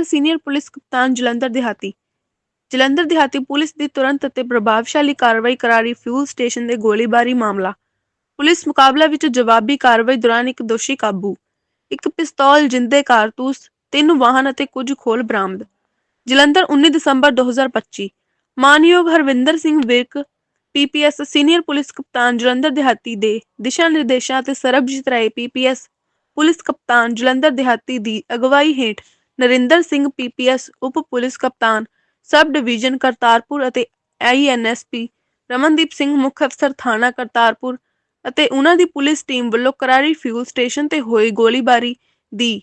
Jalandhar senior police ਕਪਤਾਨ ਜਲੰਧਰ ਦਿਹਾਤੀ। ਜਲੰਧਰ ਦਿਹਾਤੀ ਪੁਲਿਸ ਦੀ ਤੁਰੰਤ ਅਤੇ ਪ੍ਰਭਾਵਸ਼ਾਲੀ ਕਾਰਵਾਈ ਕਰਾਰੀ ਫਿਊਲ ਸਟੇਸ਼ਨ ਦੇ ਗੋਲੀਬਾਰੀ ਮਾਮਲਾ। ਪੁਲਿਸ ਮੁਕਾਬਲਾ ਵਿੱਚ ਜਵਾਬੀ ਕਾਰਵਾਈ ਦੌਰਾਨ ਇੱਕ ਦੋਸ਼ੀ ਕਾਬੂ, ਇੱਕ ਪਿਸਤੌਲ, ਜਿੰਦੇ, ਕਾਰਤੂਸ, ਤਿੰਨ ਵਾਹਨ ਅਤੇ ਕੁਝ ਖੋਲ ਬਰਾਮਦ। ਜਲੰਧਰ 19 ਦਸੰਬਰ 2025 ਮਾਨਯੋਗ Harvinder Singh Virk PPS senior police ਕਪਤਾਨ ਜਲੰਧਰ ਦਿਹਾਤੀ ਦੇ ਦਿਸ਼ਾ ਨਿਰਦੇਸ਼ਾਂ ਅਤੇ ਸਰਬਜੀਤ ਰਾਏ ਪੀਪੀਐਸ ਪੁਲਿਸ ਕਪਤਾਨ ਜਲੰਧਰ ਦਿਹਾਤੀ ਦੀ ਅਗਵਾਈ ਹੇਠ ਨਰਿੰਦਰ ਸਿੰਘ ਪੀਪੀਐਸ ਉਪ ਪੁਲਿਸ ਕਪਤਾਨ, ਸਬ ਡਿਵੀਜ਼ਨ ਕਰਤਾਰਪੁਰ ਅਤੇ ਆਈਐਨਐਸਪੀ ਰਮਨਦੀਪ ਸਿੰਘ ਮੁੱਖ ਅਫਸਰ ਥਾਣਾ ਕਰਤਾਰਪੁਰ ਅਤੇ ਉਹਨਾਂ ਦੀ ਪੁਲਿਸ ਟੀਮ ਵੱਲੋਂ ਕਰਾਰੀ ਫਿਊਲ ਸਟੇਸ਼ਨ ਤੇ ਹੋਈ ਗੋਲੀਬਾਰੀ ਦੀ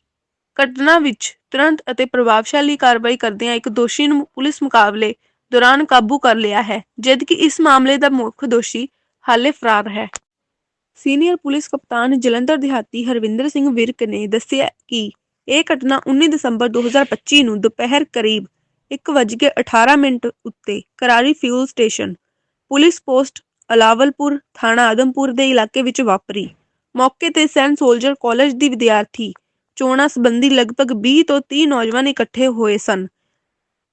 ਘਟਨਾ ਵਿੱਚ ਤੁਰੰਤ ਅਤੇ ਪ੍ਰਭਾਵਸ਼ਾਲੀ ਕਾਰਵਾਈ ਕਰਦਿਆਂ ਇੱਕ ਦੋਸ਼ੀ ਨੂੰ ਪੁਲਿਸ ਮੁਕਾਬਲੇ ਦੌਰਾਨ ਕਾਬੂ ਕਰ ਲਿਆ ਹੈ, ਜਦਕਿ ਇਸ ਮਾਮਲੇ ਦਾ ਮੁੱਖ ਦੋਸ਼ੀ ਹਾਲੇ ਫਰਾਰ ਹੈ। ਸੀਨੀਅਰ ਪੁਲਿਸ ਕਪਤਾਨ ਜਲੰਧਰ ਦਿਹਾਤੀ ਹਰਵਿੰਦਰ ਸਿੰਘ ਵਿਰਕ ਨੇ ਦੱਸਿਆ ਕਿ ਇਹ ਘਟਨਾ 19 ਦਸੰਬਰ 2025 ਨੂੰ ਦੁਪਹਿਰ ਕਰੀਬ 1:18 ਮਿੰਟ ਉੱਤੇ Karari fuel station, police post, Alawalpur ਥਾਣਾ ਆਦਮਪੁਰ ਦੇ ਇਲਾਕੇ ਵਿੱਚ ਵਾਪਰੀ। ਮੌਕੇ ਤੇ ਸੈਂਟ ਸੋਲਜਰ ਕਾਲਜ ਦੀ ਵਿਦਿਆਰਥੀ ਚੋਣਾਂ ਸੰਬੰਧੀ ਲਗਭਗ 20 ਤੋਂ 30 ਨੌਜਵਾਨ ਇਕੱਠੇ ਹੋਏ ਸਨ।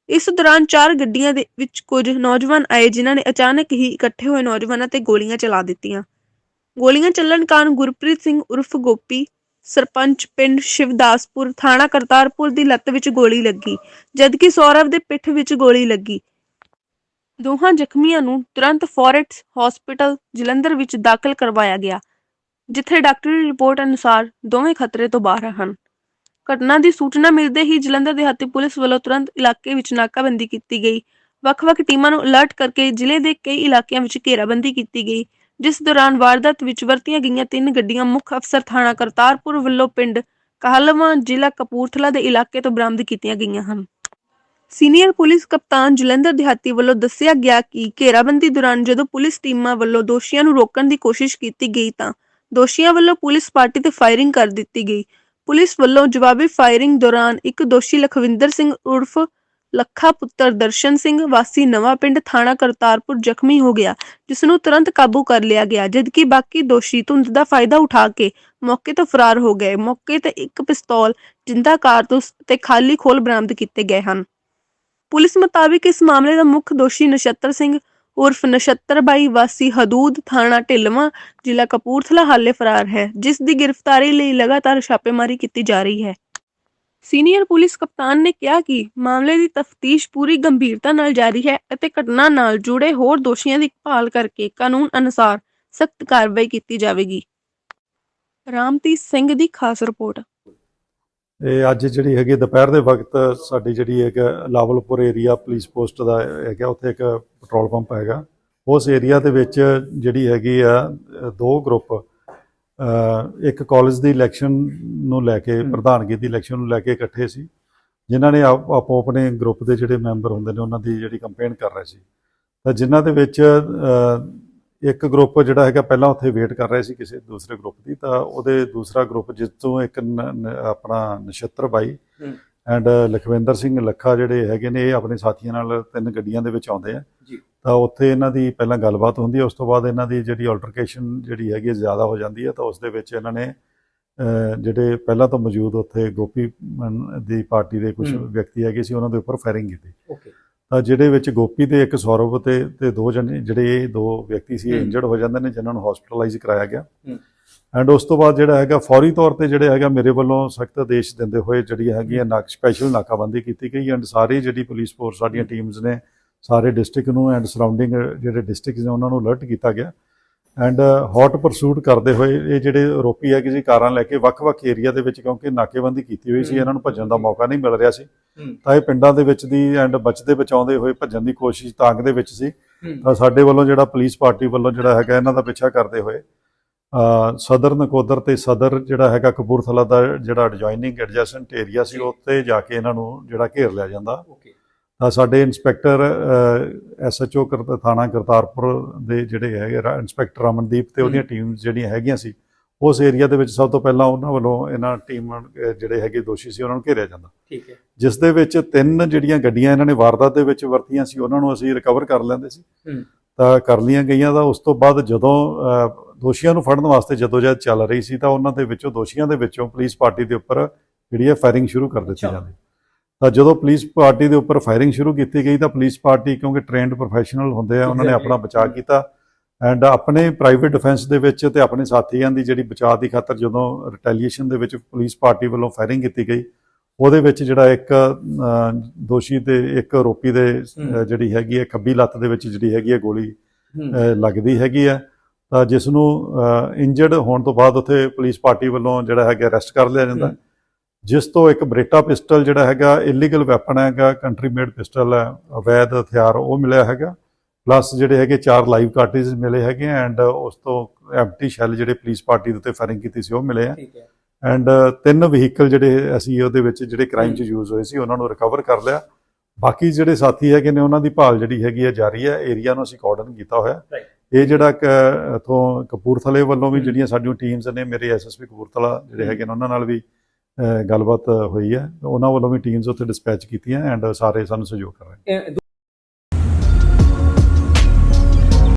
ਇਸ ਦੌਰਾਨ ਚਾਰ ਗੱਡੀਆਂ ਦੇ ਵਿੱਚ ਕੁਝ ਨੌਜਵਾਨ ਆਏ, ਜਿਨ੍ਹਾਂ ਨੇ ਅਚਾਨਕ ਹੀ ਇਕੱਠੇ ਹੋਏ ਨੌਜਵਾਨਾਂ ਤੇ ਗੋਲੀਆਂ ਚਲਾ ਦਿੱਤੀਆਂ। ਗੋਲੀਆਂ ਚੱਲਣ ਕਾਰਨ ਗੁਰਪ੍ਰੀਤ ਸਿੰਘ ਉਰਫ ਗੋਪੀ ਸਰਪੰਚ ਪਿੰਡ ਸ਼ਿਵਦਾਸਪੁਰ ਥਾਣਾ ਕਰਤਾਰਪੁਰ ਦੀ ਲੱਤ ਵਿੱਚ ਗੋਲੀ ਲੱਗੀ, ਜਦਕਿ ਸੌਰਵ ਦੇ ਪਿੱਠ ਵਿੱਚ ਗੋਲੀ ਲੱਗੀ। ਦੋਹਾਂ ਜ਼ਖਮੀਆਂ ਨੂੰ ਤੁਰੰਤ ਫੋਰਟਸ ਹਸਪੀਟਲ ਜਲੰਧਰ ਵਿੱਚ ਦਾਖਲ ਕਰਵਾਇਆ ਗਿਆ, ਜਿੱਥੇ ਡਾਕਟਰੀ ਰਿਪੋਰਟ ਅਨੁਸਾਰ ਦੋਵੇਂ ਖਤਰੇ ਤੋਂ ਬਾਹਰ ਹਨ। ਘਟਨਾ ਦੀ ਸੂਚਨਾ ਮਿਲਦੇ ਹੀ ਜਲੰਧਰ ਦਿਹਾਤੀ ਪੁਲਿਸ ਵੱਲੋਂ ਤੁਰੰਤ ਇਲਾਕੇ ਵਿੱਚ ਨਾਕਾਬੰਦੀ ਕੀਤੀ ਗਈ। ਵੱਖ-ਵੱਖ ਟੀਮਾਂ ਨੂੰ ਅਲਰਟ ਕਰਕੇ ਜ਼ਿਲ੍ਹੇ ਦੇ ਕਈ ਇਲਾਕਿਆਂ ਵਿੱਚ ਘੇਰਾਬੰਦੀ ਕੀਤੀ ਗਈ। ਜਿਸ ਦੌਰਾਨ ਵਾਰਦਾਤ ਵਿੱਚ ਵਰਤੀਆਂ ਗਈਆਂ ਤਿੰਨ ਗੱਡੀਆਂ ਮੁੱਖ ਅਫਸਰ ਥਾਣਾ ਕਰਤਾਰਪੁਰ ਵੱਲੋਂ ਪਿੰਡ ਕਾਹਲਵਾਂ ਜ਼ਿਲ੍ਹਾ ਕਪੂਰਥਲਾ ਦੇ ਇਲਾਕੇ ਤੋਂ ਬਰਾਮਦ ਕੀਤੀਆਂ ਗਈਆਂ ਹਨ। ਸੀਨੀਅਰ ਪੁਲਿਸ ਕਪਤਾਨ ਜਲੰਧਰ ਦਿਹਾਤੀ ਵੱਲੋਂ ਦੱਸਿਆ ਗਿਆ ਕਿ ਘੇਰਾਬੰਦੀ ਦੌਰਾਨ ਜਦੋਂ ਪੁਲਿਸ ਟੀਮਾਂ ਵੱਲੋਂ ਦੋਸ਼ੀਆਂ ਨੂੰ ਰੋਕਣ ਦੀ ਕੋਸ਼ਿਸ਼ ਕੀਤੀ ਗਈ ਤਾਂ ਦੋਸ਼ੀਆਂ ਵੱਲੋਂ ਪੁਲਿਸ ਪਾਰਟੀ ਤੇ ਫਾਇਰਿੰਗ ਕਰ ਦਿੱਤੀ ਗਈ। ਪੁਲਿਸ ਵੱਲੋਂ ਜਵਾਬੀ ਫਾਇਰਿੰਗ ਦੌਰਾਨ ਇੱਕ ਦੋਸ਼ੀ ਲਖਵਿੰਦਰ ਸਿੰਘ ਉਰਫ ਲੱਖਾ ਪੁੱਤਰ ਦਰਸ਼ਨ ਸਿੰਘ ਵਾਸੀ ਨਵਾਂ ਪਿੰਡ ਥਾਣਾ ਕਰਤਾਰਪੁਰ ਜ਼ਖਮੀ ਹੋ ਗਿਆ ਜਿਸ ਨੂੰ ਤੁਰੰਤ ਕਾਬੂ ਕਰ ਲਿਆ ਗਿਆ, ਜਦਕਿ ਬਾਕੀ ਦੋਸ਼ੀ ਧੁੰਦ ਦਾ ਫਾਇਦਾ ਉਠਾ ਕੇ ਮੌਕੇ ਤੋਂ ਫਰਾਰ ਹੋ ਗਏ। ਮੌਕੇ ਤੇ ਇੱਕ ਪਿਸਤੌਲ, ਜਿੰਦਾ ਕਾਰਤੂਸ ਤੇ ਖਾਲੀ ਖੋਲ ਬਰਾਮਦ ਕੀਤੇ ਗਏ ਹਨ। ਪੁਲਿਸ ਮੁਤਾਬਿਕ ਇਸ ਮਾਮਲੇ ਦਾ ਮੁੱਖ ਦੋਸ਼ੀ ਨਛੱਤਰ ਸਿੰਘ ਉਰਫ ਨਛੱਤਰ ਬਾਈ ਵਾਸੀ ਹਦੂਦ ਥਾਣਾ ਢਿਲਵਾਂ, ਜ਼ਿਲ੍ਹਾ ਕਪੂਰਥਲਾ ਹਾਲੇ ਫਰਾਰ ਹੈ, ਜਿਸ ਦੀ ਗ੍ਰਿਫਤਾਰੀ ਲਈ ਲਗਾਤਾਰ ਛਾਪੇਮਾਰੀ ਕੀਤੀ ਜਾ ਰਹੀ ਹੈ। ਸੀਨੀਅਰ ਪੁਲਿਸ ਕਪਤਾਨ ਨੇ ਕਿਹਾ ਕਿ ਮਾਮਲੇ ਦੀ ਤਫਤੀਸ਼ ਪੂਰੀ ਗੰਭੀਰਤਾ ਨਾਲ ਜਾਰੀ ਹੈ ਅਤੇ ਘਟਨਾ ਨਾਲ ਜੁੜੇ ਹੋਰ ਦੋਸ਼ੀਆਂ ਦੀ ਭਾਲ ਕਰਕੇ ਕਾਨੂੰਨ ਅਨੁਸਾਰ ਸਖਤ ਕਾਰਵਾਈ ਕੀਤੀ ਜਾਵੇਗੀ। ਰਾਮਤੀਤ ਸਿੰਘ ਦੀ ਖਾਸ ਰਿਪੋਰਟ। ਇਹ ਅੱਜ ਜਿਹੜੀ ਹੈਗੀ ਦੁਪਹਿਰ ਦੇ ਵਕਤ ਸਾਡੀ ਜਿਹੜੀ ਇੱਕ ਲਾਵਲਪੁਰ ਏਰੀਆ ਪੁਲਿਸ ਪੋਸਟ ਦਾ ਹੈਗਾ, ਉੱਥੇ ਇੱਕ ਪੈਟਰੋਲ ਪੰਪ ਹੈਗਾ। ਉਸ ਏਰੀਆ ਦੇ ਵਿੱਚ ਜਿਹੜੀ ਹੈਗੀ ਆ ਦੋ ਗਰੁੱਪ ਇੱਕ ਕਾਲਜ ਦੀ ਇਲੈਕਸ਼ਨ ਨੂੰ ਲੈ ਕੇ ਪ੍ਰਧਾਨਗੀ ਦੀ ਇਲੈਕਸ਼ਨ ਨੂੰ ਲੈ ਕੇ ਇਕੱਠੇ ਸੀ। ਜਿਨ੍ਹਾਂ ਨੇ ਆਪ- ਆਪੋ ਆਪਣੇ ਗਰੁੱਪ ਦੇ ਜਿਹੜੇ ਮੈਂਬਰ ਹੁੰਦੇ ਨੇ ਉਹਨਾਂ ਦੀ ਜਿਹੜੀ ਕੰਪੇਨ ਕਰ ਰਹੇ ਸੀ। ਤਾਂ ਜਿਨ੍ਹਾਂ ਦੇ ਵਿੱਚ ਇੱਕ ਗਰੁੱਪ ਜਿਹੜਾ ਹੈਗਾ ਪਹਿਲਾਂ ਉੱਥੇ ਵੇਟ ਕਰ ਰਹੇ ਸੀ ਕਿਸੇ ਦੂਸਰੇ ਗਰੁੱਪ ਦੀ ਤਾਂ ਉਹਦੇ ਦੂਸਰਾ ਗਰੁੱਪ ਜਿਸ ਤੋਂ ਇੱਕ ਆਪਣਾ ਨਛੱਤਰ ਬਾਈ। ਐਂਡ ਲਖਵਿੰਦਰ ਸਿੰਘ ਲੱਖਾ ਜਿਹੜੇ ਹੈਗੇ ਨੇ ਇਹ ਆਪਣੇ ਸਾਥੀਆਂ ਨਾਲ ਤਿੰਨ ਗੱਡੀਆਂ ਦੇ ਵਿੱਚ ਆਉਂਦੇ ਆ ਜੀ। ਤਾਂ ਉੱਥੇ ਇਹਨਾਂ ਦੀ ਪਹਿਲਾਂ ਗੱਲਬਾਤ ਹੁੰਦੀ ਹੈ ਉਸ ਤੋਂ ਬਾਅਦ ਇਹਨਾਂ ਦੀ ਜਿਹੜੀ ਆਲਟਰਕੇਸ਼ਨ ਜਿਹੜੀ ਹੈਗੀ ਜ਼ਿਆਦਾ ਹੋ ਜਾਂਦੀ ਹੈ ਤਾਂ ਉਸ ਦੇ ਵਿੱਚ ਇਹਨਾਂ ਨੇ ਜਿਹੜੇ ਪਹਿਲਾਂ ਤੋਂ ਮੌਜੂਦ ਉੱਥੇ ਗੋਪੀ ਦੀ ਪਾਰਟੀ ਦੇ ਕੁਝ। ਵਿਅਕਤੀ ਹੈਗੇ ਸੀ ਉਹਨਾਂ ਦੇ ਉੱਪਰ ਫਾਇਰਿੰਗ ਕੀਤੀ ਜਿਹੜੇ ਵਿੱਚ ਗੋਪੀ ਤੇ ਇੱਕ ਸੌਰਵ ਤੇ ਤੇ ਦੋ ਜਣੇ ਜਿਹੜੇ ਇਹ ਦੋ ਵਿਅਕਤੀ ਸੀ। ਇੰਜਰਡ ਹੋ ਜਾਂਦੇ ਨੇ ਜਿਨ੍ਹਾਂ ਨੂੰ ਹਸਪੀਟਲਾਈਜ਼ ਕਰਾਇਆ ਗਿਆ। ਐਂਡ ਉਸ ਤੋਂ ਬਾਅਦ ਜਿਹੜਾ ਹੈਗਾ ਫੌਰੀ ਤੌਰ ਤੇ ਜਿਹੜੇ ਹੈਗਾ ਮੇਰੇ ਵੱਲੋਂ ਸਖਤ ਆਦੇਸ਼ ਦਿੰਦੇ ਹੋਏ ਜਿਹੜੀ ਹੈਗੀ ਹੈ ਨਾਕ ਸਪੈਸ਼ਲ ਨਾਕਾਬੰਦੀ ਕੀਤੀ ਗਈ ਐਂਡ ਸਾਰੀ ਜਿਹੜੀ ਪੁਲਿਸ ਫੋਰਸ ਸਾਡੀਆਂ ਟੀਮਸ ਨੇ ਸਾਰੇ ਡਿਸਟ੍ਰਿਕਟ ਨੂੰ ਐਂਡ ਸਰਾਊਂਡਿੰਗ ਜਿਹੜੇ ਡਿਸਟ੍ਰਿਕਟਸ ਨੇ ਉਹਨਾਂ ਨੂੰ ਅਲਰਟ ਕੀਤਾ ਗਿਆ ਐਂਡ ਹੌਟ ਪਰਸੂਟ ਕਰਦੇ ਹੋਏ ਇਹ ਜਿਹੜੇ ਆਰੋਪੀ ਹੈ ਕਿਸੇ ਕਾਰਾਂ ਲੈ ਕੇ ਵੱਖ-ਵੱਖ ਏਰੀਆ ਦੇ ਵਿੱਚ ਕਿਉਂਕਿ ਨਾਕੇਬੰਦੀ ਕੀਤੀ ਹੋਈ ਸੀ। ਇਹਨਾਂ ਨੂੰ ਭੱਜਣ ਦਾ ਮੌਕਾ ਨਹੀਂ ਮਿਲ ਰਿਹਾ ਸੀ। ਤਾਂ ਇਹ ਪਿੰਡਾਂ ਦੇ ਵਿੱਚ ਦੀ ਐਂਡ ਬਚਦੇ ਬਚਾਉਂਦੇ ਹੋਏ ਭੱਜਣ ਦੀ ਕੋਸ਼ਿਸ਼ ਤਾਂਗ ਦੇ ਵਿੱਚ ਸੀ। ਤਾਂ ਸਾਡੇ ਵੱਲੋਂ ਜਿਹੜਾ ਪੁਲਿਸ ਪਾਰਟੀ ਵੱਲੋਂ ਜਿਹੜਾ ਹੈਗਾ ਇਹਨਾਂ ਦਾ ਪਿੱਛਾ ਕਰਦੇ ਹੋਏ ਸਦਰ ਨਕੋਦਰ ਤੇ ਸਦਰ ਜਿਹੜਾ ਹੈਗਾ ਕਪੂਰਥਲਾ ਦਾ ਜਿਹੜਾ ਐਡਜੋਇਨਿੰਗ ਐਡਜੈਸੈਂਟ ਏਰੀਆ ਸੀ। ਉੱਥੇ ਜਾ ਕੇ ਇਹਨਾਂ ਨੂੰ ਜਿਹੜਾ ਘੇਰ ਲਿਆ ਜਾਂਦਾ। ਓਕੇ। ਸਾਡੇ ਇੰਸਪੈਕਟਰ ਐਸਐਚਓ ਕਰਤਾ ਥਾਣਾ ਕਰਤਾਰਪੁਰ ਦੇ ਜਿਹੜੇ ਹੈਗੇ ਰਾ- ਇੰਸਪੈਕਟਰ ਅਮਨਦੀਪ ਤੇ ਉਹਦੀਆਂ ਹੂੰ। ਟੀਮਸ ਜਿਹੜੀਆਂ ਹੈਗੀਆਂ ਸੀ ਉਸ ਏਰੀਆ ਦੇ ਵਿੱਚ ਸਭ ਤੋਂ ਪਹਿਲਾਂ ਉਹਨਾਂ ਵੱਲੋਂ ਇਹਨਾਂ ਟੀਮ ਜਿਹੜੇ ਹੈਗੇ ਦੋਸ਼ੀ ਸੀ ਉਹਨਾਂ ਨੂੰ ਘੇਰਿਆ ਜਾਂਦਾ ਠੀਕ ਹੈ ਜਿਸ ਦੇ ਵਿੱਚ ਤਿੰਨ ਜਿਹੜੀਆਂ ਗੱਡੀਆਂ ਇਹਨਾਂ ਨੇ ਵਾਰਦਾਤ ਦੇ ਵਿੱਚ ਵਰਤੀਆਂ ਸੀ ਉਹਨਾਂ ਨੂੰ ਅਸੀਂ ਰਿਕਵਰ ਕਰ ਲੈਂਦੇ ਸੀ। ਤਾਂ ਕਰ ਲੀਆਂ ਗਈਆਂ ਤਾਂ ਉਸ ਤੋਂ ਬਾਅਦ ਜਦੋਂ ਦੋਸ਼ੀਆਂ ਨੂੰ ਫੜਨ ਵਾਸਤੇ ਜਦੋਜਹਿਦ ਚੱਲ ਰਹੀ ਸੀ ਤਾਂ ਉਹਨਾਂ ਦੇ ਵਿੱਚੋਂ ਦੋਸ਼ੀਆਂ ਦੇ ਵਿੱਚੋਂ ਪੁਲਿਸ ਪਾਰਟੀ ਦੇ ਉੱਪਰ ਜਿਹੜੀ ਹੈ ਫਾਇਰਿੰਗ ਸ਼ੁਰੂ ਕਰ ਦਿੱਤੀ। ਜਾਂਦੀ ਤਾਂ ਜਦੋਂ ਪੁਲਿਸ ਪਾਰਟੀ ਦੇ ਉੱਪਰ ਫਾਇਰਿੰਗ ਸ਼ੁਰੂ ਕੀਤੀ ਗਈ ਤਾਂ ਪੁਲਿਸ ਪਾਰਟੀ ਕਿਉਂਕਿ ਟ੍ਰੇਨਡ ਪ੍ਰੋਫੈਸ਼ਨਲ ਹੁੰਦੇ ਆ ਉਹਨਾਂ ਨੇ ਆਪਣਾ ਬਚਾਅ ਕੀਤਾ। ਐਂਡ ਆਪਣੇ ਪ੍ਰਾਈਵੇਟ ਡਿਫੈਂਸ ਦੇ ਵਿੱਚ ਤੇ ਆਪਣੇ ਸਾਥੀਆਂ ਦੀ ਜਿਹੜੀ ਬਚਾਅ ਦੀ ਖਾਤਰ ਜਦੋਂ ਰਿਟੈਲੀਏਸ਼ਨ ਦੇ ਵਿੱਚ ਪੁਲਿਸ ਪਾਰਟੀ ਵੱਲੋਂ ਫਾਇਰਿੰਗ ਕੀਤੀ ਗਈ ਉਹਦੇ ਵਿੱਚ ਜਿਹੜਾ ਇੱਕ ਦੋਸ਼ੀ ਤੇ ਇੱਕ ਆਰੋਪੀ ਦੇ ਹੂੰ। ਜਿਹੜੀ ਹੈਗੀ ਹੈ ਖੱਬੀ ਲੱਤ ਦੇ ਵਿੱਚ ਜਿਹੜੀ ਹੈਗੀ ਹੈ ਗੋਲੀ ਹੂੰ। ਲੱਗਦੀ ਹੈਗੀ ਆ ਤਾਂ ਜਿਸ ਨੂੰ ਇੰਜਰਡ ਹੋਣ ਤੋਂ ਬਾਅਦ ਉੱਥੇ ਪੁਲਿਸ ਪਾਰਟੀ ਵੱਲੋਂ ਜਿਹੜਾ ਹੈਗਾ ਅਰੈਸਟ ਕਰ ਲਿਆ ਜਾਂਦਾ। ਹੂੰ। ਜਿਸ ਤੋਂ ਇੱਕ ਬਰੇਟਾ ਪਿਸਟਲ ਜਿਹੜਾ ਹੈਗਾ ਇਲੀਗਲ ਵੈਪਨ ਹੈਗਾ ਕੰਟਰੀ ਮੇਡ ਪਿਸਟਲ ਹੈ ਅਵੈਧ ਹਥਿਆਰ ਉਹ ਮਿਲਿਆ ਹੈਗਾ ਪਲੱਸ ਜਿਹੜੇ ਹੈਗੇ ਚਾਰ ਲਾਈਵ ਕਾਰਟ੍ਰਿਜ ਮਿਲੇ ਹੈਗੇ ਐਂਡ ਉਸ ਤੋਂ ਐਮਟੀ ਸ਼ੈਲ ਜਿਹੜੇ ਪੁਲਿਸ ਪਾਰਟੀ ਦੇ ਉੱਤੇ ਫਾਇਰਿੰਗ ਕੀਤੀ ਸੀ ਉਹ ਮਿਲੇ ਆ ਐਂਡ ਤਿੰਨ ਵਹੀਕਲ ਜਿਹੜੇ ਅਸੀਂ ਉਹਦੇ ਵਿੱਚ ਜਿਹੜੇ ਕ੍ਰਾਈਮ 'ਚ ਯੂਜ਼ ਹੋਏ ਸੀ ਉਹਨਾਂ ਨੂੰ ਰਿਕਵਰ ਕਰ ਲਿਆ ਬਾਕੀ ਜਿਹੜੇ ਸਾਥੀ ਹੈਗੇ ਨੇ ਉਹਨਾਂ ਦੀ ਭਾਲ ਜਿਹੜੀ ਹੈਗੀ ਹੈ ਜਾਰੀ ਹੈ ਏਰੀਆ ਨੂੰ ਅਸੀਂ ਕਾਰਡਨ ਕੀਤਾ ਹੋਇਆ. ਇਹ ਜਿਹੜਾ ਇੱਥੋਂ ਕਪੂਰਥਲੇ ਵੱਲੋਂ ਵੀ। ਜਿਹੜੀਆਂ ਸਾਡੀਆਂ ਟੀਮਸ ਨੇ ਮੇਰੇ ਐਸਐਸਪੀ ਕਪੂਰਥਲਾ ਜਿਹੜੇ। ਹੈਗੇ ਨੇ ਉਹਨਾਂ ਨਾਲ ਵੀ ਗੱਲਬਾਤ ਹੋਈ ਹੈ। ਉਹਨਾਂ ਵੱਲੋਂ ਵੀ ਟੀਮਸ ਉੱਥੇ ਡਿਸਪੈਚ ਕੀਤੀਆਂ ਐਂਡ ਸਾਰੇ ਸਾਨੂੰ ਸਹਿਯੋਗ ਕਰ ਰਹੇ